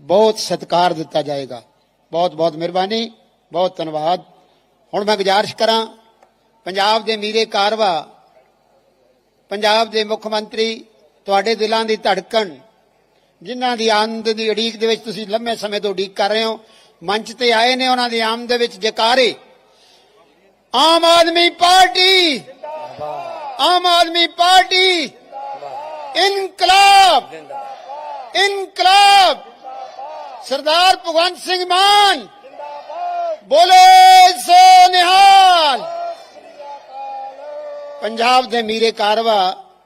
ਬਹੁਤ ਸਤਿਕਾਰ ਦਿੱਤਾ ਜਾਏਗਾ। ਬਹੁਤ ਬਹੁਤ ਮਿਹਰਬਾਨੀ, ਬਹੁਤ ਧੰਨਵਾਦ। ਹੁਣ ਮੈਂ ਗੁਜ਼ਾਰਿਸ਼ ਕਰਾਂ, ਪੰਜਾਬ ਦੇ ਮੀਰੇ ਕਾਰਵਾ, ਪੰਜਾਬ ਦੇ ਮੁੱਖ ਮੰਤਰੀ, ਤੁਹਾਡੇ ਦਿਲਾਂ ਦੀ ਧੜਕਣ, ਜਿਨ੍ਹਾਂ ਦੀ ਆਮਦ ਦੀ ਉਡੀਕ ਦੇ ਵਿੱਚ ਤੁਸੀਂ ਲੰਮੇ ਸਮੇਂ ਤੋਂ ਉਡੀਕ ਕਰ ਰਹੇ ਹੋ, ਮੰਚ ਤੇ ਆਏ ਨੇ ਉਹਨਾਂ ਦੀ ਆਮਦ ਦੇ ਵਿੱਚ ਜਕਾਰੇ। ਆਮ ਆਦਮੀ ਪਾਰਟੀ, ਆਮ ਆਦਮੀ ਪਾਰਟੀ, ਇਨਕਲਾਬ ਇਨਕਲਾਬ। ਸਰਦਾਰ ਭਗਵੰਤ ਸਿੰਘ ਮਾਨ। ਬੋਲੇ ਸੋ ਨਿਹਾਲ। ਪੰਜਾਬ ਦੇ ਮੀਰੇ ਕਾਰਵਾ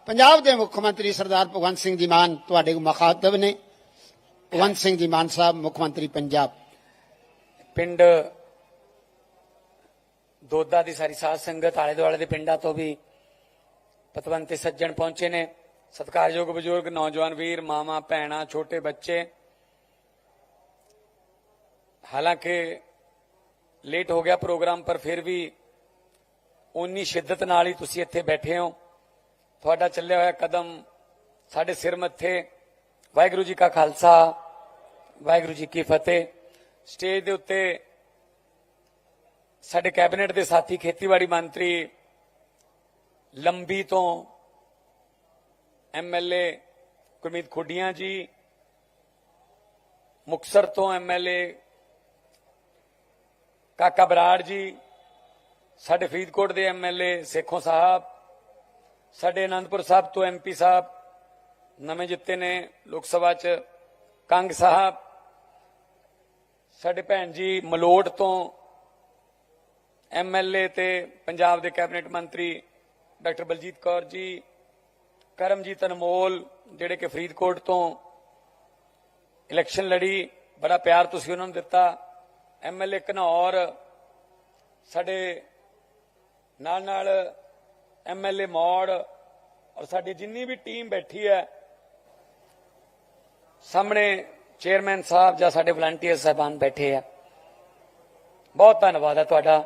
ਪੰਜਾਬ ਦੇ ਮੁੱਖ ਮੰਤਰੀ ਸਰਦਾਰ ਭਗਵੰਤ ਸਿੰਘ ਜੀ ਮਾਨ ਤੁਹਾਡੇ ਮੁਖਾਤਬ ਨੇ। ਭਗਵੰਤ ਸਿੰਘ ਜੀ ਮਾਨ ਸਾਹਿਬ ਮੁੱਖ ਮੰਤਰੀ ਪੰਜਾਬ। ਪਿੰਡ ਦੋਦਾ ਦੀ ਸਾਰੀ ਸਾਧ ਸੰਗਤ ਆਲੇ ਦੁਆਲੇ ਦੇ ਪਿੰਡਾਂ ਤੋਂ ਵੀ ਪਤਵੰਤੇ ਸੱਜਣ ਪਹੁੰਚੇ ਨੇ। ਸਤਿਕਾਰਯੋਗ ਬਜ਼ੁਰਗ ਨੌਜਵਾਨ ਵੀਰ ਮਾਮਾ ਭੈਣਾ ਛੋਟੇ ਬੱਚੇ ਹਾਲਾਂਕਿ ਲੇਟ ਹੋ ਗਿਆ ਪ੍ਰੋਗਰਾਮ, ਪਰ ਫਿਰ ਵੀ ਉਨੀ ਸ਼ਿੱਦਤ ਨਾਲ ਹੀ ਤੁਸੀਂ ਇੱਥੇ ਬੈਠੇ ਹੋ। ਤੁਹਾਡਾ ਚੱਲਿਆ ਹੋਇਆ ਕਦਮ ਸਾਡੇ ਸਿਰ ਮੱਥੇ। ਵਾਹਿਗੁਰੂ ਜੀ ਕਾ ਖਾਲਸਾ, ਵਾਹਿਗੁਰੂ ਜੀ ਕੀ ਫਤਿਹ। ਸਟੇਜ ਦੇ ਉੱਤੇ ਸਾਡੇ ਕੈਬਨਿਟ ਦੇ ਸਾਥੀ, ਖੇਤੀਬਾੜੀ ਮੰਤਰੀ, ਲੰਬੀ ਤੋਂ ਐਮਐਲਏ ਗੁਰਮੀਤ ਖੁੱਡੀਆਂ ਜੀ, ਮੁਕਸਰ ਤੋਂ ਐਮਐਲਏ ਕਾਕਾ ਬਰਾੜ ਜੀ, ਸਾਡੇ ਫਰੀਦਕੋਟ ਦੇ ਐਮਐਲਏ ਸੇਖੋਂ ਸਾਹਿਬ, ਸਾਡੇ ਅਨੰਦਪੁਰ ਸਾਹਿਬ ਤੋਂ ਐਮਪੀ ਸਾਹਿਬ, ਨਵੇਂ ਜਿੱਤੇ ਨੇ ਲੋਕ ਸਭਾ ਚ ਕੰਗ ਸਾਹਿਬ, ਸਾਡੇ ਭੈਣ ਜੀ ਮਲੋਟ ਤੋਂ ਐਮਐਲਏ ਤੇ ਪੰਜਾਬ ਦੇ ਕੈਬਨਿਟ ਮੰਤਰੀ ਡਾਕਟਰ ਬਲਜੀਤ ਕੌਰ ਜੀ, ਕਰਮਜੀਤ ਅਨਮੋਲ, ਜਿਹੜੇ ਕਿ ਫਰੀਦਕੋਟ ਤੋਂ ਇਲੈਕਸ਼ਨ ਲੜੀ, ਬੜਾ ਪਿਆਰ ਤੁਸੀਂ ਉਹਨਾਂ ਨੂੰ ਦਿੱਤਾ। ਐਮਐਲਏ ਘਨੌਰ, ਸਾਡੇ ਨਾਲ ਨਾਲ ਐਮਐਲਏ ਮੌੜ ਔਰ ਸਾਡੀ ਜਿੰਨੀ ਵੀ ਟੀਮ ਬੈਠੀ ਹੈ, ਸਾਹਮਣੇ ਚੇਅਰਮੈਨ ਸਾਹਿਬ ਜਾਂ ਸਾਡੇ ਵਲੰਟੀਅਰ ਸਾਹਿਬਾਨ ਬੈਠੇ ਆ। ਬਹੁਤ ਧੰਨਵਾਦ ਹੈ ਤੁਹਾਡਾ।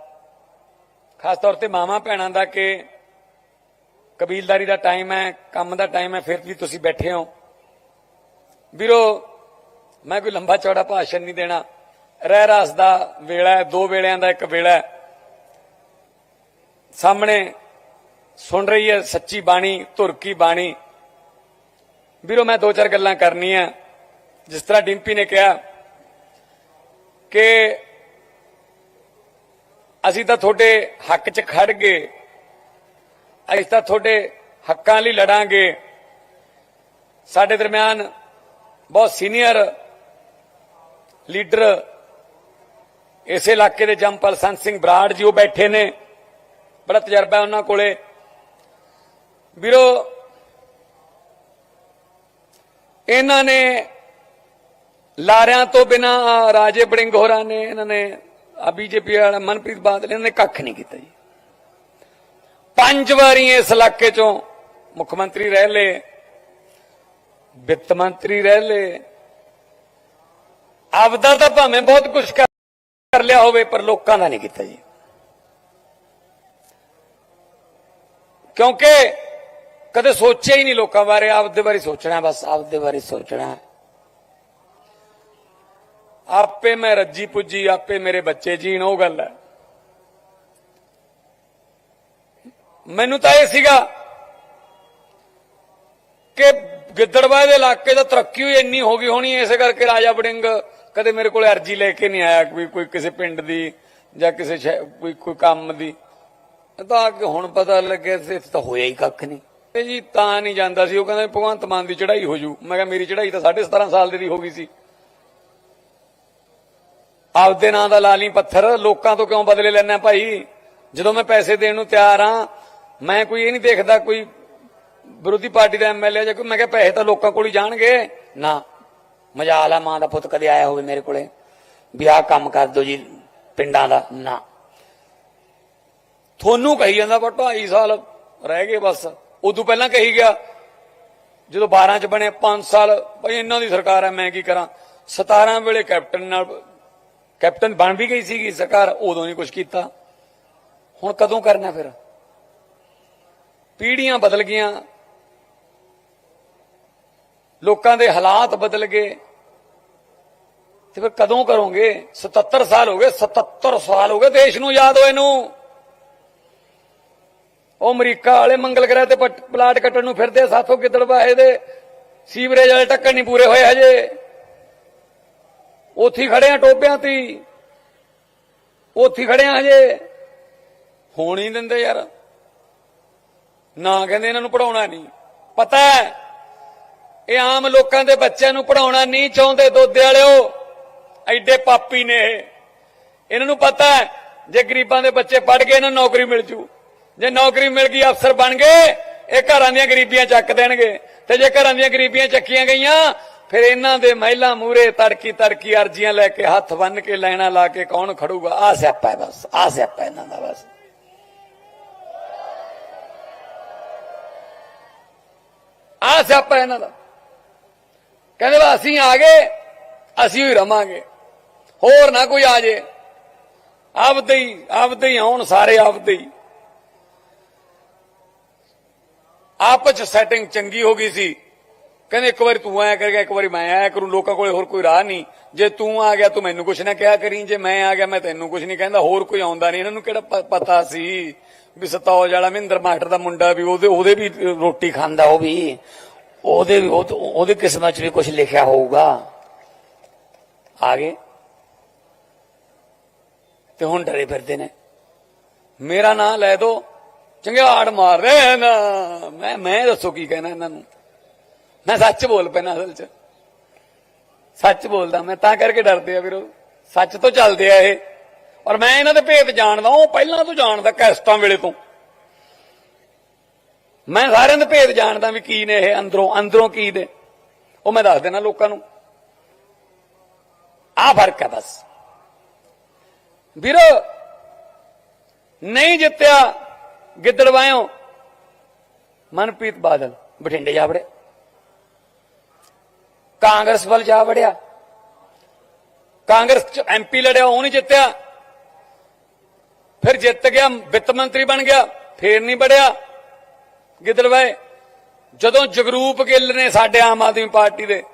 ਖਾਸ ਤੌਰ ਤੇ ਮਾਮਾ ਭੈਣਾਂ ਦਾ ਕਿ ਕਬੀਲਦਾਰੀ ਦਾ ਟਾਈਮ ਹੈ, ਕੰਮ ਦਾ ਟਾਈਮ ਹੈ, ਫਿਰ ਵੀ ਤੁਸੀਂ ਬੈਠੇ ਹੋ। ਵੀਰੋ, ਮੈਂ ਕੋਈ ਲੰਬਾ ਚੌੜਾ ਭਾਸ਼ਣ ਨਹੀਂ ਦੇਣਾ। ਰਹਿ ਰਾਸ ਦਾ ਵੇਲਾ ਹੈ, ਦੋ ਵੇਲਿਆਂ ਦਾ ਇੱਕ ਵੇਲਾ ਹੈ। ਸਾਹਮਣੇ ਸੁਣ ਰਹੀ ਹੈ ਸੱਚੀ ਬਾਣੀ, ਧੁਰਕੀ ਬਾਣੀ। ਵੀਰੋ, ਮੈਂ ਦੋ ਚਾਰ ਗੱਲਾਂ ਕਰਨੀਆਂ। ਜਿਸ ਤਰ੍ਹਾਂ ਡਿੰਪੀ ਨੇ ਕਿਹਾ ਕਿ ਅਸੀਂ ਤਾਂ ਤੁਹਾਡੇ ਹੱਕ 'ਚ ਖੜ ਗਏ, ਅਸੀਂ ਤਾਂ ਤੁਹਾਡੇ ਹੱਕਾਂ ਲਈ ਲੜਾਂਗੇ। ਸਾਡੇ ਦਰਮਿਆਨ ਬਹੁਤ ਸੀਨੀਅਰ ਲੀਡਰ ਇਸੇ ਇਲਾਕੇ ਦੇ ਜੰਪਲ ਸੰਤ ਸਿੰਘ ਬਰਾੜ ਜੀ ਉਹ ਬੈਠੇ ਨੇ। ਬੜਾ ਤਜਰਬਾ ਉਹਨਾਂ ਕੋਲੇ। ਵੀਰੋ, ਇਹਨਾਂ ਨੇ ਲਾਰਿਆਂ ਤੋਂ ਬਿਨਾ ਰਾਜੇ ਬੜਿੰਗ ਹੋਰਾਂ ਨੇ, ਇਹਨਾਂ ਨੇ ਆ ਬੀਜੇਪੀ ਵਾਲਾ ਮਨਪ੍ਰੀਤ ਬਾਦਲ, ਇਹਨਾਂ ਨੇ ਕੱਖ ਨਹੀਂ ਕੀਤਾ ਜੀ। ਪੰਜ ਵਾਰੀ ਇਸ ਇਲਾਕੇ ਚੋਂ ਮੁੱਖ ਮੰਤਰੀ ਰਹਿ ਲਏ, ਵਿੱਤ ਮੰਤਰੀ ਰਹਿ ਲਏ। ਆਪਦਾ ਤਾਂ ਭਾਵੇਂ ਬਹੁਤ ਕੁਝ ਕਰ ਲਿਆ ਹੋਵੇ, ਪਰ ਲੋਕਾਂ ਦਾ ਨਹੀਂ ਕੀਤਾ ਜੀ। ਕਿਉਂਕਿ ਕਦੇ ਸੋਚਿਆ ਹੀ ਨਹੀਂ ਲੋਕਾਂ ਬਾਰੇ, ਆਪਦੇ ਬਾਰੇ ਸੋਚਣਾ, ਬਸ ਆਪਦੇ ਬਾਰੇ ਸੋਚਣਾ। ਆਪੇ ਮੈਂ ਰੱਜੀ ਪੁੱਜੀ, ਆਪੇ ਮੇਰੇ ਬੱਚੇ ਜੀਣ, ਉਹ ਗੱਲ ਹੈ। ਮੈਨੂੰ ਤਾਂ ਇਹ ਸੀਗਾ ਕਿ ਗਿੱਦੜਬਾਹ ਦੇ ਇਲਾਕੇ ਦਾ ਤਰੱਕੀ ਹੋਈ, ਇੰਨੀ ਹੋ ਗਈ ਹੋਣੀ, ਇਸੇ ਕਰਕੇ ਰਾਜਾ ਬੜਿੰਗ ਕਦੇ ਮੇਰੇ ਕੋਲ ਅਰਜੀ ਲੈ ਕੇ ਨਹੀਂ ਆਇਆ ਕੋਈ ਕੋਈ ਕਿਸੇ ਪਿੰਡ ਦੀ ਜਾਂ ਕਿਸੇ ਕੋਈ ਕੋਈ ਕੰਮ ਦੀ। ਤਾਂ ਕਿ ਹੁਣ ਪਤਾ ਲੱਗਿਆ ਸੀ ਤਾਂ ਹੋਇਆ ਹੀ ਕੱਖ ਨਹੀਂ। ਇਹ ਜੀ ਤਾਂ ਨਹੀਂ ਜਾਂਦਾ ਸੀ। ਉਹ ਕਹਿੰਦਾ ਭਗਵੰਤ ਮਾਨ ਦੀ ਚੜ੍ਹਾਈ ਹੋ ਜੂ। ਮੈਂ ਕਿਹਾ ਮੇਰੀ ਚੜ੍ਹਾਈ ਤਾਂ 17.5 ਸਾਲ ਦੀ ਹੋ ਗਈ ਸੀ। ਆਪਦੇ ਨਾਂ ਦਾ ਲਾ ਲਈ ਪੱਥਰ, ਲੋਕਾਂ ਤੋਂ ਕਿਉਂ ਬਦਲੇ ਲੈਣਾ ਭਾਈ? ਜਦੋਂ ਮੈਂ ਪੈਸੇ ਦੇਣ ਨੂੰ ਤਿਆਰ ਆ, ਮੈਂ ਕੋਈ ਇਹ ਨਹੀਂ ਦੇਖਦਾ ਕੋਈ ਵਿਰੋਧੀ ਪਾਰਟੀ ਦਾ ਐਮਐਲਏ ਜਾਂ ਕੋਈ, ਮੈਂ ਕਿਹਾ ਪੈਸੇ ਤਾਂ ਲੋਕਾਂ ਕੋਲ ਹੀ ਜਾਣਗੇ। ਨਾ। ਮਜਾਲ ਆ, ਮਾਂ ਦਾ ਪੁੱਤ ਕਦੇ ਆਇਆ ਹੋਵੇ ਮੇਰੇ ਕੋਲੇ। ਵੀ ਆਹ ਕੰਮ ਕਰ ਦਿਓ ਜੀ, ਪਿੰਡਾਂ ਦਾ। ਨਾ। ਤੁਹਾਨੂੰ ਕਹੀ ਜਾਂਦਾ ਪਰ 2.5 ਸਾਲ ਰਹਿ ਗਏ ਬਸ। ਉਦੋਂ ਪਹਿਲਾਂ ਕਹੀ ਗਿਆ, ਜਦੋਂ 12 ਚ ਬਣੇ 5 ਸਾਲ ਭਾਈ ਇਹਨਾਂ ਦੀ ਸਰਕਾਰ ਹੈ ਮੈਂ ਕੀ ਕਰਾਂ? 17 ਵੇਲੇ ਕੈਪਟਨ ਨਾਲ, ਕੈਪਟਨ ਬਣ ਵੀ ਗਈ ਸੀਗੀ ਸਰਕਾਰ, ਉਦੋਂ ਨਹੀਂ ਕੁਝ ਕੀਤਾ। ਹੁਣ ਕਦੋਂ ਕਰਨਾ ਫਿਰ? ਪੀੜ੍ਹੀਆਂ ਬਦਲ ਗਈਆਂ ਲੋਕਾਂ ਦੇ ਹਾਲਾਤ ਬਦਲ ਗਏ। ਤੇ ਫਿਰ ਕਦੋਂ ਕਰੋਗੇ? 77 ਸਾਲ ਹੋ ਗਏ 77 ਸਾਲ ਹੋ ਗਏ ਦੇਸ਼ ਨੂੰ ਯਾਦ ਹੋਏ ਨੂੰ। ਉਹ ਅਮਰੀਕਾ ਵਾਲੇ ਮੰਗਲ ਗ੍ਰਹਿ ਤੇ ਪਟ- ਪਲਾਟ ਕੱਟਣ ਨੂੰ ਫਿਰਦੇ ਸਾਥੋਂ ਗਿੱਦੜ ਬਾਹੇ ਦੇ? ਸੀਵਰੇਜ ਵਾਲੇ ਟੱਕਰ ਨਹੀਂ ਪੂਰੇ ਹੋਏ ਹਜੇ। ਉੱਥੇ ਖੜੇ ਆ ਟੋਪਿਆਂ ਤੇ ਉੱਥੇ ਖੜੇ ਆ ਹਜੇ। ਹੋਣ ਹੀ ਦਿੰਦੇ ਯਾਰ। ਨਾ ਕਹਿੰਦੇ ਇਹਨਾਂ ਨੂੰ ਪੜਾਉਣਾ ਨਹੀਂ। ਪਤਾ ਹੈ ਇਹ ਆਮ ਲੋਕਾਂ ਦੇ ਬੱਚਿਆਂ ਨੂੰ ਪੜਾਉਣਾ ਨਹੀਂ ਚਾਹੁੰਦੇ ਦੋਦੇ ਵਾਲਿਓ। ਐਡੇ ਪਾਪੀ ਨੇ ਇਹਨਾਂ ਨੂੰ ਪਤਾ ਹੈ, ਜੇ ਗਰੀਬਾਂ ਦੇ ਬੱਚੇ ਪੜ ਗਏ, ਇਹਨਾਂ ਨੂੰ ਨੌਕਰੀ ਮਿਲ ਜੂ। ਜੇ ਨੌਕਰੀ ਮਿਲ ਗਈ, ਅਫਸਰ ਬਣ ਗਏ, ਇਹ ਘਰਾਂ ਦੀਆਂ ਗਰੀਬੀਆਂ ਚੱਕ ਦੇਣਗੇ। ਤੇ ਜੇ ਘਰਾਂ ਦੀਆਂ ਗਰੀਬੀਆਂ ਚੱਕੀਆਂ ਗਈਆਂ, ਫਿਰ ਇਹਨਾਂ ਦੇ ਮਹਿਲਾ ਮੂਰੇ ਤੜਕੀ ਤੜਕੀ ਅਰਜ਼ੀਆਂ ਲੈ ਕੇ ਹੱਥ ਬੰਨ ਕੇ ਲੈਣਾ ਲਾ ਕੇ ਕੌਣ ਖੜੂਗਾ? ਆ ਸਿਆਪਾ ਹੈ ਬਸ, ਆ ਸਿਆਪਾ ਇਹਨਾਂ ਦਾ ਬਸ। ਆ ਸਿਆਪਾ ਇਹਨਾਂ ਦਾ। ਕਹਿੰਦੇ ਵਾ ਅਸੀਂ ਆ ਗਏ, ਅਸੀਂ ਹੀ ਰਵਾਂਗੇ। ਹੋਰ ਨਾ ਕੋਈ ਆ ਜੇ। ਆਪਦੇ ਹੀ ਆਪਦੇ ਹੀ ਆਉਣ ਸਾਰੇ ਆਪਦੇ ਹੀ। ਆਪਸ ਸੈਟਿੰਗ ਚੰਗੀ ਹੋ ਗਈ ਸੀ। ਕਹਿੰਦੇ ਇੱਕ ਵਾਰੀ ਤੂੰ ਆਇਆ ਕਰੇਗਾ, ਇੱਕ ਵਾਰੀ ਮੈਂ ਆਇਆ ਕਰੂੰ, ਲੋਕਾਂ ਕੋਲੇ ਹੋਰ ਕੋਈ ਰਾਹ ਨਹੀਂ। ਜੇ ਤੂੰ ਆ ਗਿਆ, ਤੂੰ ਮੈਨੂੰ ਕੁਛ ਨਾ ਕਿਹਾ ਕਰੀ, ਜੇ ਮੈਂ ਆ ਗਿਆ, ਮੈਂ ਤੈਨੂੰ ਕੁਛ ਨਹੀਂ ਕਹਿੰਦਾ, ਹੋਰ ਕੋਈ ਆਉਂਦਾ ਨਹੀਂ। ਇਹਨਾਂ ਨੂੰ ਕਿਹੜਾ ਪਤਾ ਸੀ ਵੀ ਸਤੌਜ ਵਾਲਾ, ਮਹਿੰਦਰ ਮਾਸਟਰ ਦਾ ਮੁੰਡਾ ਵੀ ਉਹਦੇ ਉਹਦੇ ਵੀ ਰੋਟੀ ਖਾਂਦਾ ਉਹ ਵੀ। ਉਹਦੇ ਵੀ ਉਹ- ਉਹਦੀ ਕਿਸਮਤ 'ਚ ਵੀ ਕੁਝ ਲਿਖਿਆ ਹੋਊਗਾ। ਆ ਗਏ ਤੇ ਹੁਣ ਡਰੇ ਫਿਰਦੇ ਨੇ। ਮੇਰਾ ਨਾਂ ਲੈ ਦੋ। ਚੰਗਿਆੜ ਮਾਰਦੇ ਨਾ। ਮੈਂ ਮੈਂ ਦੱਸੋ ਕੀ ਕਹਿਣਾ ਇਹਨਾਂ ਨੂੰ। ਮੈਂ ਸੱਚ ਬੋਲ ਪੈਣਾ ਅਸਲ 'ਚ। ਸੱਚ ਬੋਲਦਾ ਮੈਂ, ਤਾਂ ਕਰਕੇ ਡਰਦੇ ਆ ਵੀਰੋ ਸੱਚ ਤੋਂ ਚੱਲਦੇ ਆ ਇਹ। ਔਰ ਮੈਂ ਇਹਨਾਂ ਦੇ ਭੇਤ ਜਾਣਦਾ, ਉਹ ਪਹਿਲਾਂ ਤੋਂ ਜਾਣਦਾ ਕੈਸਟਾਂ ਵੇਲੇ ਤੋਂ। ਮੈਂ ਸਾਰਿਆਂ ਦੇ ਭੇਦ ਜਾਣਦਾ ਵੀ ਕੀ ਨੇ ਇਹ ਅੰਦਰੋਂ ਅੰਦਰੋਂ ਕੀ ਨੇ। ਉਹ ਮੈਂ ਦੱਸ ਦੇਣਾ ਲੋਕਾਂ ਨੂੰ। ਆ ਫ਼ਰਕ ਹੈ ਬਸ। ਵੀਰੋ, ਨਹੀਂ ਜਿੱਤਿਆ ਗਿੱਦੜਵਾਇਓ ਮਨਪ੍ਰੀਤ ਬਾਦਲ ਬਠਿੰਡੇ ਜਾ ਵੜਿਆ। ਕਾਂਗਰਸ ਵੱਲ ਜਾ ਵੜਿਆ। ਕਾਂਗਰਸ ਚ ਐਮਪੀ ਲੜਿਆ, ਉਹ ਨਹੀਂ ਜਿੱਤਿਆ। ਫਿਰ ਜਿੱਤ ਗਿਆ, ਵਿੱਤ ਮੰਤਰੀ ਬਣ ਗਿਆ, ਫੇਰ ਨਹੀਂ ਵੜਿਆ। ਗਿੱਦੜਵਾਏ ਜਦੋਂ ਜਗਰੂਪ ਗਿੱਲ ਨੇ ਸਾਡੇ ਆਮ ਆਦਮੀ ਪਾਰਟੀ ਦੇ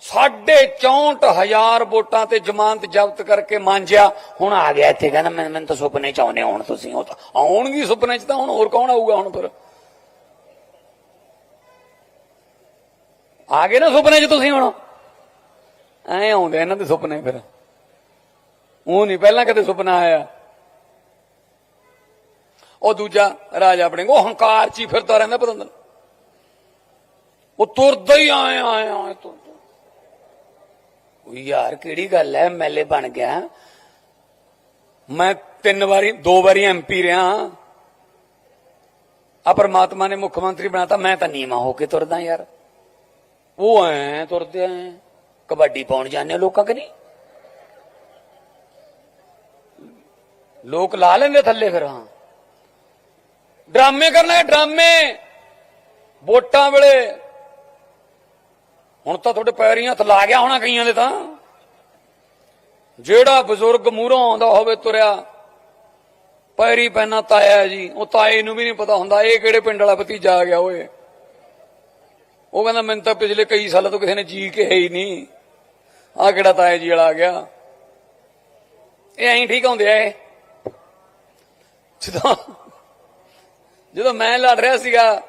ਸਾਢੇ 64000 ਵੋਟਾਂ ਤੇ ਜ਼ਮਾਨਤ ਜ਼ਬਤ ਕਰਕੇ ਮਾਂਜਿਆ, ਹੁਣ ਆ ਗਿਆ ਇੱਥੇ ਕਹਿੰਦਾ, ਮੈਂ ਮੈਨੂੰ ਤਾਂ ਸੁਪਨੇ ਚ ਆਉਨੇ ਹੁਣ ਤੁਸੀਂ, ਉਹ ਤਾਂ ਆਉਣਗੇ ਸੁਪਨੇ ਚ ਤਾਂ ਹੁਣ ਹੋਰ ਕੌਣ ਆਊਗਾ ਹੁਣ ਫਿਰ? ਆ ਗਏ ਨਾ ਸੁਪਨੇ ਚ ਤੁਸੀਂ ਹੁਣ? ਐ ਆਉਂਦੇ ਇਹਨਾਂ ਦੇ ਸੁਪਨੇ ਫਿਰ। ਉਹ ਨਹੀਂ, ਪਹਿਲਾਂ ਕਦੇ ਸੁਪਨਾ ਆਇਆ। ਉਹ ਦੂਜਾ ਰਾਜਾ ਆਪਣੇ ਉਹ ਹੰਕਾਰ ਚ ਹੀ ਫਿਰਦਾ ਰਹਿੰਦਾ ਪਤੰਦਰ। ਉਹ ਤੁਰਦਾ ਹੀ ਆਏ ਆਏ ਆਏ ਤੁਰਦਾ। ਉਹ ਯਾਰ ਕਿਹੜੀ ਗੱਲ ਐ ਐਮਐਲਏ ਬਣ ਗਿਆ। ਮੈਂ ਤਿੰਨ ਵਾਰੀ, ਦੋ ਵਾਰੀ ਐਮਪੀ ਰਿਹਾ। ਆ ਪਰਮਾਤਮਾ ਨੇ ਮੁੱਖ ਮੰਤਰੀ ਬਣਾਤਾ, ਮੈਂ ਤਾਂ ਨੀਵਾ ਹੋ ਕੇ ਤੁਰਦਾ ਯਾਰ। ਉਹ ਐ ਤੁਰਦੇ ਐ। ਕਬੱਡੀ ਪਾਉਣ ਜਾਂਦੇ ਆ ਲੋਕਾਂ ਕਿ ਨਹੀਂ ਲੋਕ ਲਾ ਲੈਂਦੇ ਥੱਲੇ ਫਿਰ, ਹਾਂ। ਡਰਾਮੇ ਕਰਨਾ ਡਰਾਮੇ। ਵੋਟਾਂ ਵੇਲੇ ਹੁਣ ਤਾਂ ਤੁਹਾਡੇ ਪੈਰੀਂ ਹੱਥ ਲਾ ਗਿਆ ਹੋਣਾ ਕਈਆਂ ਦੇ ਤਾਂ। ਜਿਹੜਾ ਬਜ਼ੁਰਗ ਮੂਹਰੋਂ ਆਉਂਦਾ ਹੋਵੇ ਤੁਰਿਆ, ਪੈਰੀ ਪੈਣਾ ਤਾਇਆ ਜੀ, ਉਹ ਤਾਏ ਨੂੰ ਵੀ ਨਹੀਂ ਪਤਾ ਹੁੰਦਾ, ਇਹ ਕਿਹੜੇ ਪਿੰਡ ਵਾਲਾ ਭਤੀਜਾ ਆ ਗਿਆ ਓਏ। ਉਹ ਕਹਿੰਦਾ, ਮੈਨੂੰ ਤਾਂ ਪਿਛਲੇ ਕਈ ਸਾਲਾਂ ਤੋਂ ਕਿਸੇ ਨੇ ਜੀ ਕੇ ਹੈ ਹੀ ਨਹੀਂ। ਆ ਕਿਹੜਾ ਤਾਇਆ ਜੀ ਵਾਲਾ ਆ ਗਿਆ। ਇਹ ਐਂ ਠੀਕ ਹੁੰਦੇ ਆ ਇਹ। ਜਦੋਂ ਜਦੋਂ ਮੈਂ ਲੜ ਰਿਹਾ ਸੀਗਾ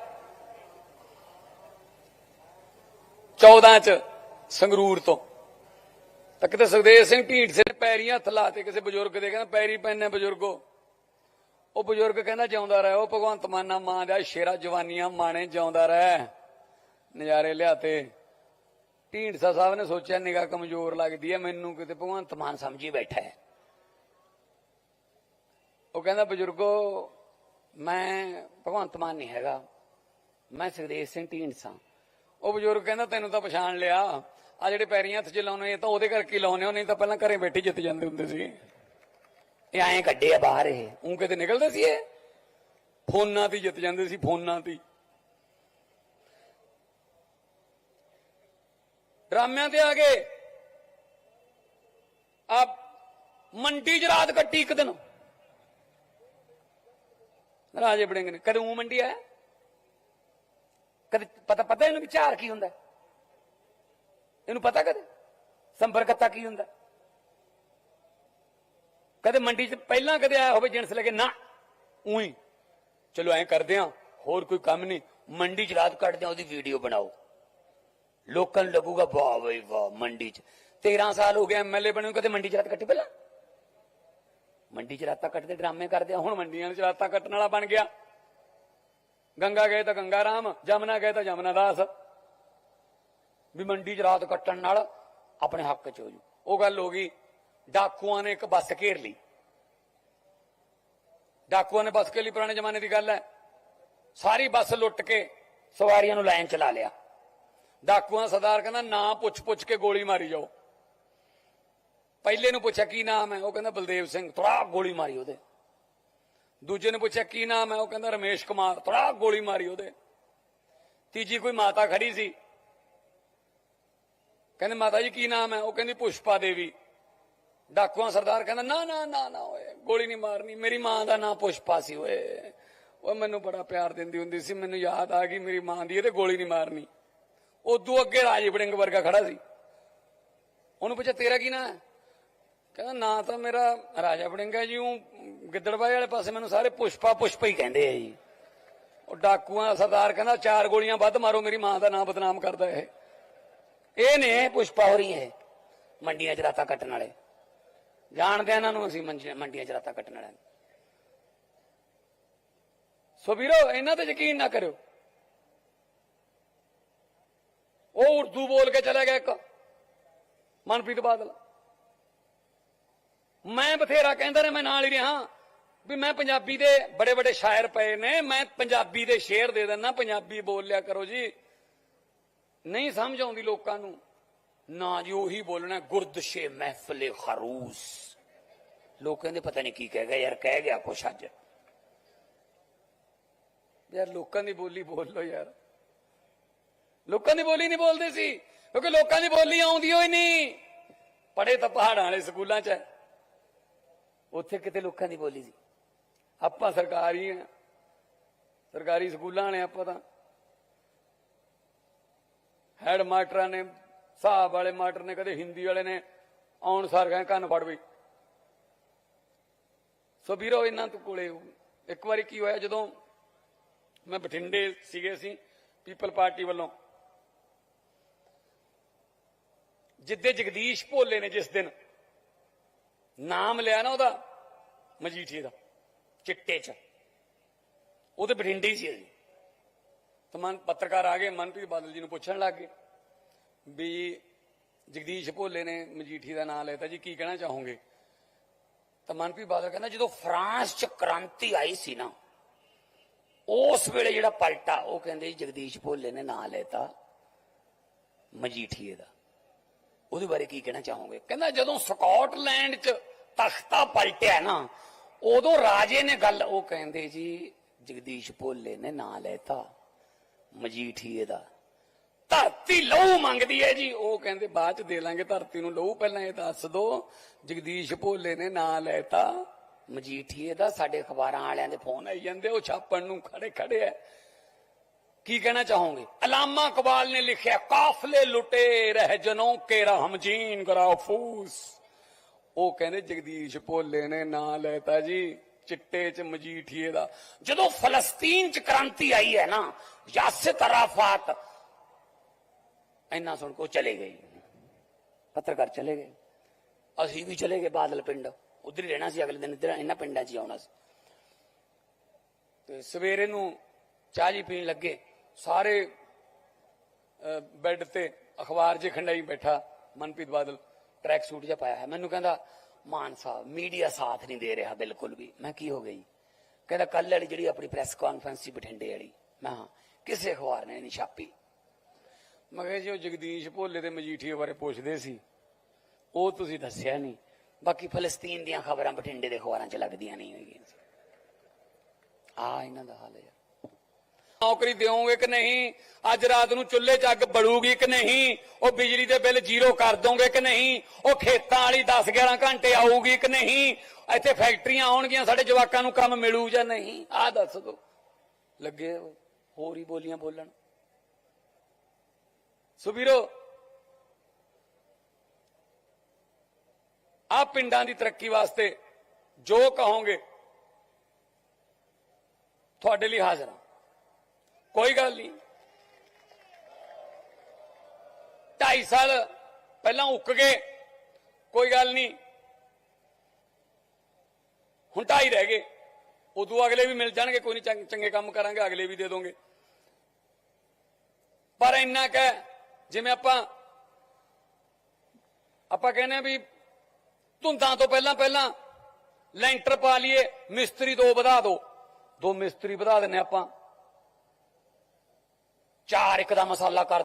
14 ਚ ਸੰਗਰੂਰ ਤੋਂ, ਤਾਂ ਕਿਤੇ ਸੁਖਦੇਵ ਸਿੰਘ ਢੀਂਡਸੇ ਨੇ ਪੈਰੀਂ ਹੱਥ ਲਾਤੇ ਕਿਸੇ ਬਜ਼ੁਰਗ ਦੇ ਕਹਿੰਦਾ, ਪੈਰੀ ਪੈਣੇ ਬਜ਼ੁਰਗੋ। ਉਹ ਬਜ਼ੁਰਗ ਕਹਿੰਦਾ, ਜਿਉਂਦਾ ਰਹਿ, ਉਹ ਭਗਵੰਤ ਮਾਨਾ ਮਾਂ ਦਾ ਸ਼ੇਰਾ, ਜਵਾਨੀਆਂ ਮਾਣੇ ਜਿਉਂਦਾ ਰਹਿ। ਨਜ਼ਾਰੇ ਲਿਆਤੇ। ਢੀਂਡਸਾ ਸਾਹਿਬ ਨੇ ਸੋਚਿਆ, ਨਿਗਾਹ ਕਮਜ਼ੋਰ ਲੱਗਦੀ ਹੈ, ਮੈਨੂੰ ਕਿਤੇ ਭਗਵੰਤ ਮਾਨ ਸਮਝੀ ਬੈਠਾ ਹੈ। ਉਹ ਕਹਿੰਦਾ, ਬਜ਼ੁਰਗੋ ਮੈਂ ਭਗਵੰਤ ਮਾਨ ਨਹੀਂ ਹੈਗਾ। ਮੈਂ ਸੁਖਦੇਵ ਸਿੰਘ ਢੀਂਡਸਾ ਉਹ ਬਜ਼ੁਰਗ ਕਹਿੰਦਾ, ਤੈਨੂੰ ਤਾਂ ਪਛਾਣ ਲਿਆ। ਆ ਜਿਹੜੇ ਪੈਰੀਆਂ ਹੱਥ 'ਚ ਲਾਉਣੇ, ਇਹ ਤਾਂ ਉਹਦੇ ਕਰਕੇ ਲਾਉਣੇ ਹੋ, ਨਹੀਂ ਤਾਂ ਪਹਿਲਾਂ ਘਰੇ ਬੈਠੇ ਜਿੱਤ ਜਾਂਦੇ ਹੁੰਦੇ ਸੀ। ਇਹ ਐਂ ਕੱਢੇ ਆ ਬਾਹਰ ਇਹ। ਉਹ ਕਿਤੇ ਨਿਕਲਦੇ ਸੀ ਇਹ? ਫੋਨਾਂ ਤੇ ਜਿੱਤ ਜਾਂਦੇ ਸੀ, ਫੋਨਾਂ ਤੇ ਡਰਾਮਿਆਂ ਤੇ ਆ ਗਏ। ਆ ਮੰਡੀ 'ਚ ਰਾਤ ਕੱਟੀ ਇੱਕ ਦਿਨ। ਰਾਜੇ ਬੜਿੰਗ ਨੇ। ਕਦੇ ਉਹ ਮੰਡੀ ਆਇਆ? ਕਦੇ ਪਤਾ ਪਤਾ ਇਹਨੂੰ ਵਿਚਾਰ ਕੀ ਹੁੰਦਾ? ਇਹਨੂੰ ਪਤਾ ਕਦੇ? ਸੰਪਰਕਤਾ ਕੀ ਹੁੰਦਾ? ਕਦੇ ਮੰਡੀ 'ਚ ਪਹਿਲਾਂ ਕਦੇ ਆਇਆ ਹੋਵੇ ਜਿੰਸ ਲੈ ਕੇ, ਨਾ ਉਹੀ ਚਲੋ ਐਂ ਕਰਦੇ ਆ, ਹੋਰ ਕੋਈ ਕੰਮ ਨਹੀਂ। ਮੰਡੀ 'ਚ ਰਾਤ ਕੱਢਦੇ ਆ, ਉਹਦੀ ਵੀਡੀਓ ਬਣਾਓ। ਲੋਕਾਂ ਨੂੰ ਲੱਗੂਗਾ, ਵਾਹ ਬਈ ਵਾਹ, ਮੰਡੀ 'ਚ। 13 ਸਾਲ ਹੋ ਗਏ ਐਮਐਲਏ ਬਣੇ ਨੂੰ ਕਦੇ ਮੰਡੀ 'ਚ ਰਾਤ ਕੱਟੀ ਪਹਿਲਾਂ? ਮੰਡੀ 'ਚ ਰਾਤਾਂ ਕੱਟਦੇ, ਡਰਾਮੇ ਕਰਦੇ ਆ। ਹੁਣ ਮੰਡੀਆਂ 'ਚ ਰਾਤਾਂ ਕੱਟਣ ਵਾਲਾ ਬਣ ਗਿਆ। ਗੰਗਾ ਗਏ ਤਾਂ ਗੰਗਾ ਰਾਮ, ਜਮਨਾ ਗਏ ਤਾਂ ਜਮਨਾ ਦਾਸ। ਵੀ ਮੰਡੀ 'ਚ ਰਾਤ ਕੱਟਣ ਨਾਲ ਆਪਣੇ ਹੱਕ 'ਚ ਹੋ ਜੂ। ਉਹ ਗੱਲ ਹੋ ਗਈ, ਡਾਕੂਆਂ ਨੇ ਇੱਕ ਬੱਸ ਘੇਰ ਲਈ। ਡਾਕੂਆਂ ਨੇ ਬੱਸ ਕੇ ਲਈ, ਪੁਰਾਣੇ ਜ਼ਮਾਨੇ ਦੀ ਗੱਲ ਹੈ। ਸਾਰੀ ਬੱਸ ਲੁੱਟ ਕੇ ਸਵਾਰੀਆਂ ਨੂੰ ਲਾਈਨ ਚਲਾ ਲਿਆ। ਡਾਕੂਆਂ ਸਰਦਾਰ ਕਹਿੰਦਾ, ਨਾ ਪੁੱਛ ਪੁੱਛ ਕੇ ਗੋਲੀ ਮਾਰੀ ਜਾਓ। ਪਹਿਲੇ ਨੂੰ ਪੁੱਛਿਆ, ਕੀ ਨਾਮ ਹੈ? ਉਹ ਕਹਿੰਦਾ ਬਲਦੇਵ ਸਿੰਘ ਥੋੜਾ ਗੋਲੀ ਮਾਰੀ ਉਹਦੇ। ਦੂਜੇ ਨੇ ਪੁੱਛਿਆ, ਕੀ ਨਾਮ ਹੈ? ਉਹ ਕਹਿੰਦਾ ਰਮੇਸ਼ ਕੁਮਾਰ ਥੋੜਾ ਗੋਲੀ ਮਾਰੀ ਉਹਦੇ। ਤੀਜੀ ਕੋਈ ਮਾਤਾ ਖੜੀ ਸੀ। ਕਹਿੰਦੇ, ਮਾਤਾ ਜੀ, ਕੀ ਨਾਮ ਹੈ? ਉਹ ਕਹਿੰਦੀ, ਪੁਸ਼ਪਾ ਦੇਵੀ। ਡਾਕੂਆਂ ਸਰਦਾਰ ਕਹਿੰਦਾ, ਨਾ ਨਾ ਨਾ ਨਾ, ਓਏ, ਗੋਲੀ ਨਹੀਂ ਮਾਰਨੀ। ਮੇਰੀ ਮਾਂ ਦਾ ਨਾਂ ਪੁਸ਼ਪਾ ਸੀ, ਓਏ। ਉਹ ਮੈਨੂੰ ਬੜਾ ਪਿਆਰ ਦਿੰਦੀ ਹੁੰਦੀ ਸੀ। ਮੈਨੂੰ ਯਾਦ ਆ ਗਈ, ਮੇਰੀ ਮਾਂ ਦੀ ਇਹਦੇ ਗੋਲੀ ਨਹੀਂ ਮਾਰਨੀ। ਉਦੋਂ ਅੱਗੇ ਰਾਜੀ ਵੜਿੰਗ ਵਰਗਾ ਖੜਾ ਸੀ। ਉਹਨੂੰ ਪੁੱਛਿਆ, ਤੇਰਾ ਕੀ ਨਾਂ ਹੈ? ਕਹਿੰਦਾ, ਨਾਂ ਤਾਂ ਮੇਰਾ ਰਾਜਾ ਵੜਿੰਗ ਹੈ ਜੀ, ਉਹ ਗਿੱਦੜਬਾਈ ਵਾਲੇ ਪਾਸੇ ਮੈਨੂੰ ਸਾਰੇ ਪੁਸ਼ਪਾ ਪੁਸ਼ਪਾ ਹੀ ਕਹਿੰਦੇ ਆ ਜੀ। ਉਹ ਡਾਕੂਆਂ ਦਾ ਸਰਦਾਰ ਕਹਿੰਦਾ, ਚਾਰ ਗੋਲੀਆਂ ਵੱਧ ਮਾਰੋ, ਮੇਰੀ ਮਾਂ ਦਾ ਨਾਂ ਬਦਨਾਮ ਕਰਦਾ ਇਹ। ਇਹ ਨੇ ਪੁਸ਼ਪਾ ਹੋ ਰਹੀ ਹੈ ਮੰਡੀਆਂ 'ਚ ਰਾਤਾਂ ਕੱਟਣ ਵਾਲੇ। ਜਾਣਦੇ ਇਹਨਾਂ ਨੂੰ ਅਸੀਂ ਮੰਡੀਆਂ 'ਚ ਰਾਤਾਂ ਕੱਟਣ ਵਾਲਿਆਂ ਨੂੰ। ਸੋ ਵੀਰੋ, ਇਹਨਾਂ ਤੇ ਯਕੀਨ ਨਾ ਕਰਿਓ। ਉਹ ਉਰਦੂ ਬੋਲ ਕੇ ਚਲਾ ਗਿਆ ਇੱਕ, ਮਨਪ੍ਰੀਤ ਬਾਦਲ। ਮੈਂ ਬਥੇਰਾ ਕਹਿੰਦਾ ਰਿਹਾ, ਮੈਂ ਨਾਲ ਹੀ ਰਿਹਾ। ਵੀ ਮੈਂ ਪੰਜਾਬੀ ਦੇ ਬੜੇ ਬੜੇ ਸ਼ਾਇਰ ਪਏ ਨੇ, ਮੈਂ ਪੰਜਾਬੀ ਦੇ ਸ਼ੇਰ ਦੇ ਦਿੰਦਾ, ਪੰਜਾਬੀ ਬੋਲ ਲਿਆ ਕਰੋ ਜੀ। ਨਹੀਂ ਸਮਝ ਆਉਂਦੀ ਲੋਕਾਂ ਨੂੰ। ਨਾ ਜੀ ਉਹੀ ਬੋਲਣਾ ਗੁਰਦਸ਼ੇ ਮਹਿਫਲੇ ਖਰੂਸ। ਲੋਕ ਕਹਿੰਦੇ ਪਤਾ ਨਹੀਂ ਕੀ ਕਹਿ ਗਿਆ, ਯਾਰ ਕਹਿ ਗਿਆ ਕੁਛ ਅੱਜ। ਯਾਰ ਲੋਕਾਂ ਦੀ ਬੋਲੀ ਬੋਲ ਲੋ ਯਾਰ। ਲੋਕਾਂ ਦੀ ਬੋਲੀ ਨਹੀਂ ਬੋਲਦੇ ਸੀ, ਕਿਉਂਕਿ ਲੋਕਾਂ ਦੀ ਬੋਲੀ ਆਉਂਦੀ ਹੋਈ ਨਹੀਂ। ਪੜੇ ਤਾਂ ਪਹਾੜਾਂ ਵਾਲੇ ਸਕੂਲਾਂ 'ਚ ਉੱਥੇ ਕਿਤੇ ਲੋਕਾਂ ਦੀ ਬੋਲੀ ਸੀ। ਆਪਾਂ ਸਰਕਾਰੀ ਆ, ਸਰਕਾਰੀ ਸਕੂਲਾਂ ਵਾਲੇ ਆਪਾਂ ਤਾਂ। ਹੈਡ ਮਾਸਟਰਾਂ ਨੇ, ਹਿਸਾਬ ਵਾਲੇ ਮਾਸਟਰ ਨੇ, ਕਦੇ ਹਿੰਦੀ ਵਾਲੇ ਨੇ, ਆਉਣ ਸਾਰ ਗਏ, ਕੰਨ ਫੜ ਬਈ। ਸੋ ਵੀਰੋ, ਇਹਨਾਂ ਤੋਂ ਕੋਲੇ ਇੱਕ ਵਾਰੀ ਕੀ ਹੋਇਆ, ਜਦੋਂ ਮੈਂ ਬਠਿੰਡੇ ਸੀਗੇ ਸੀ ਪੀਪਲ ਪਾਰਟੀ ਵੱਲੋਂ। ਜਿੱਦੇ ਜਗਦੀਸ਼ ਭੋਲੇ ਨੇ ਜਿਸ ਦਿਨ ਨਾਮ ਲਿਆ ਨਾ ਉਹਦਾ, ਮਜੀਠੀਏ ਦਾ, ਚਿੱਟੇ ਚ। ਉਹ ਤੇ ਬਠਿੰਡੇ ਹੀ ਸੀ ਜੀ ਤਾਂ ਮਨ, ਪੱਤਰਕਾਰ ਆ ਗਏ, ਮਨਪ੍ਰੀਤ ਬਾਦਲ ਜੀ ਨੂੰ ਪੁੱਛਣ ਲੱਗ ਗਏ ਵੀ ਜਗਦੀਸ਼ ਭੋਲੇ ਨੇ ਮਜੀਠੀ ਦਾ ਨਾਮ ਲੈਤਾ ਜੀ, ਕੀ ਕਹਿਣਾ ਚਾਹੋਗੇ? ਤਾਂ ਮਨਪ੍ਰੀਤ ਬਾਦਲ ਕਹਿੰਦਾ, ਜਦੋਂ ਫਰਾਂਸ ਚ ਕ੍ਰਾਂਤੀ ਆਈ ਸੀ ਨਾ, ਉਸ ਵੇਲੇ ਜਿਹੜਾ ਪਲਟਾ, ਉਹ ਕਹਿੰਦੇ ਜੀ ਜਗਦੀਸ਼ ਭੋਲੇ ਨੇ ਨਾਂ ਲੈਤਾ ਮਜੀਠੀਏ ਦਾ। ਉਹਦੇ ਬਾਰੇ ਕੀ ਕਹਿਣਾ ਚਾਹੋਗੇ? ਕਹਿੰਦਾ ਜਦੋਂ ਸਕਾਟਲੈਂਡ 'ਚ ਤਖਤਾ ਪਲਟਿਆ ਨਾ, ਉਦੋਂ ਰਾਜੇ ਨੇ ਗੱਲ, ਉਹ ਕਹਿੰਦੇ ਜੀ, ਜਗਦੀਸ਼ ਭੋਲੇ ਨੇ ਨਾਂ ਲੈਤਾ, ਮਜੀਠੀਏ ਦਾ। ਧਰਤੀ ਲਹੂ ਮੰਗਦੀ ਹੈ ਜੀ। ਉਹ ਕਹਿੰਦੇ, ਬਾਅਦ ਚ ਦੇ ਲਾਂਗੇ, ਧਰਤੀ ਨੂੰ ਲਹੂ ਪਹਿਲਾਂ ਇਹ ਦੱਸ ਦੋ। ਜਗਦੀਸ਼ ਭੋਲੇ ਨੇ ਨਾਂ ਲੈਤਾ, ਮਜੀਠੀਏ ਦਾ। ਸਾਡੇ ਅਖਬਾਰਾਂ ਵਾਲਿਆਂ ਦੇ ਫੋਨ ਆਈ ਜਾਂਦੇ, ਉਹ ਛਾਪਣ ਨੂੰ ਖੜੇ ਖੜੇ ਐ ਕੀ ਕਹਿਣਾ ਚਾਹੋਗੇ? ਅਲਾਮਾ ਕਬਾਲ ਨੇ ਲਿਖਿਆ, ਕਾਫਲੇ ਲੁਟੇ ਰਹਿ ਜਨੋਂ ਕੇ ਰਹਿਮਜੀਨ ਗਰਾਫੂਸ ਉਹ ਕਹਿੰਦੇ, ਜਗਦੀਸ਼ ਭੋਲੇ ਨੇ ਨਾਂ ਲੈਤਾ ਜੀ, ਚਿੱਟੇ ਚ ਮਜੀਠੀਏ ਦਾ। ਜਦੋਂ ਫਲਸਤੀਨ ਚ ਕ੍ਰਾਂਤੀ ਆਈ ਹੈ ਨਾ ਯਾਸਿਰ ਅਰਾਫਾਤ, ਇੰਨਾ ਸੁਣ ਕੋ ਚਲੇ ਗਏ। ਪੱਤਰਕਾਰ ਚਲੇ ਗਏ। ਅਸੀਂ ਵੀ ਚਲੇ ਗਏ ਬਾਦਲ ਪਿੰਡ। ਉਧਰ ਹੀ ਰਹਿਣਾ ਸੀ, ਅਗਲੇ ਦਿਨ ਇੱਧਰ ਇਹਨਾਂ ਪਿੰਡਾਂ 'ਚ ਹੀ ਆਉਣਾ ਸੀ। ਤੇ ਸਵੇਰੇ ਨੂੰ ਚਾਹ ਜੀ ਪੀਣ ਲੱਗੇ। ਸਾਰੇ ਅਹ, ਬੈੱਡ ਤੇ ਅਖਬਾਰ 'ਚ ਖੰਡਾਈ ਬੈਠਾ ਮਨਪ੍ਰੀਤ ਬਾਦਲ ਟਰੈਕ ਸੂਟ ਜਿਹਾ ਪਾਇਆ ਹੈ ਮੈਨੂੰ ਕਹਿੰਦਾ ਮਾਨ ਸਾਹਿਬ ਮੀਡੀਆ ਸਾਥ ਨਹੀਂ ਦੇ ਰਿਹਾ ਬਿਲਕੁਲ ਵੀ। ਮੈਂ ਕੀ ਹੋ ਗਈ ਕਹਿੰਦਾ ਕੱਲ ਵਾਲੀ ਜਿਹੜੀ ਆਪਣੀ ਪ੍ਰੈਸ ਕਾਨਫਰੰਸ ਸੀ ਬਠਿੰਡੇ ਵਾਲੀ। ਮੈਂ ਕਿਹਾ, ਕਿਸੇ ਅਖਬਾਰ ਨੇ ਨਹੀਂ ਛਾਪੀ। ਮੈਂ ਕਿਹਾ ਜੀ ਉਹ ਜਗਦੀਸ਼ ਭੋਲੇ ਦੇ ਮਜੀਠੀਏ ਬਾਰੇ ਪੁੱਛਦੇ ਸੀ ਉਹ ਤੁਸੀਂ ਦੱਸਿਆ ਨਹੀਂ। ਬਾਕੀ ਫਲਸਤੀਨ ਦੀਆਂ ਖਬਰਾਂ ਬਠਿੰਡੇ ਦੇ ਅਖਬਾਰਾਂ 'ਚ ਲੱਗਦੀਆਂ ਨਹੀਂ ਹੋਈਆਂ ਆ ਇਹਨਾਂ ਦਾ ਹਾਲ ਹੈ। ਨੌਕਰੀ ਦਿਓਗੇ ਕਿ ਨਹੀਂ? ਅੱਜ ਰਾਤ ਨੂੰ ਚੁੱਲ੍ਹੇ 'ਚ ਅੱਗ ਬਲੂਗੀ ਕਿ ਨਹੀਂ? ਉਹ ਬਿਜਲੀ ਦੇ ਬਿੱਲ ਜ਼ੀਰੋ ਕਰ ਦੋਗੇ ਕਿ ਨਹੀਂ? ਉਹ ਖੇਤਾਂ ਵਾਲੀ 10 11 ਘੰਟੇ ਆਊਗੀ ਕਿ ਨਹੀਂ? ਇੱਥੇ ਫੈਕਟਰੀਆਂ ਆਉਣਗੀਆਂ, ਸਾਡੇ ਜਵਾਕਾਂ ਨੂੰ ਕੰਮ ਮਿਲੂ ਜਾਂ ਨਹੀਂ? ਆਹ ਦੱਸ ਦੋ। ਲੱਗੇ ਹੋਰ ਹੀ ਬੋਲੀਆਂ ਬੋਲਣ। ਸੁਬੀਰੋ ਆ ਪਿੰਡਾਂ ਦੀ ਤਰੱਕੀ ਵਾਸਤੇ ਜੋ ਕਹੋਗੇ, ਤੁਹਾਡੇ ਲਈ ਹਾਜ਼ਰ ਹਾਂ। ਕੋਈ ਗੱਲ ਨਹੀਂ 2.5 ਸਾਲ ਪਹਿਲਾਂ ਉੱਕ ਗਏ ਕੋਈ ਗੱਲ ਨਹੀਂ ਹੁਣ ਢਾਈ ਰਹਿ ਗਏ ਉਦੋਂ ਅਗਲੇ ਵੀ ਮਿਲ ਜਾਣਗੇ ਕੋਈ ਨਹੀਂ ਚੰਗ- ਚੰਗੇ ਕੰਮ ਕਰਾਂਗੇ ਅਗਲੇ ਵੀ ਦੇ ਦੋਗੇ ਪਰ ਇੰਨਾ ਕੁ ਹੈ, ਜਿਵੇਂ ਆਪਾਂ ਆਪਾਂ ਕਹਿੰਦੇ ਆ ਵੀ ਧੁੰਦਾਂ ਤੋਂ ਪਹਿਲਾਂ ਪਹਿਲਾਂ ਲੈਂਟਰ ਪਾ ਲਈਏ ਮਿਸਤਰੀ ਦੋ ਵਧਾ ਦਿਓ ਦੋ ਮਿਸਤਰੀ ਵਧਾ ਦਿੰਨੇ ਆਪਾਂ ਚਾਰ ਇੱਕ ਦਾ ਮਸਾਲਾ ਕਰ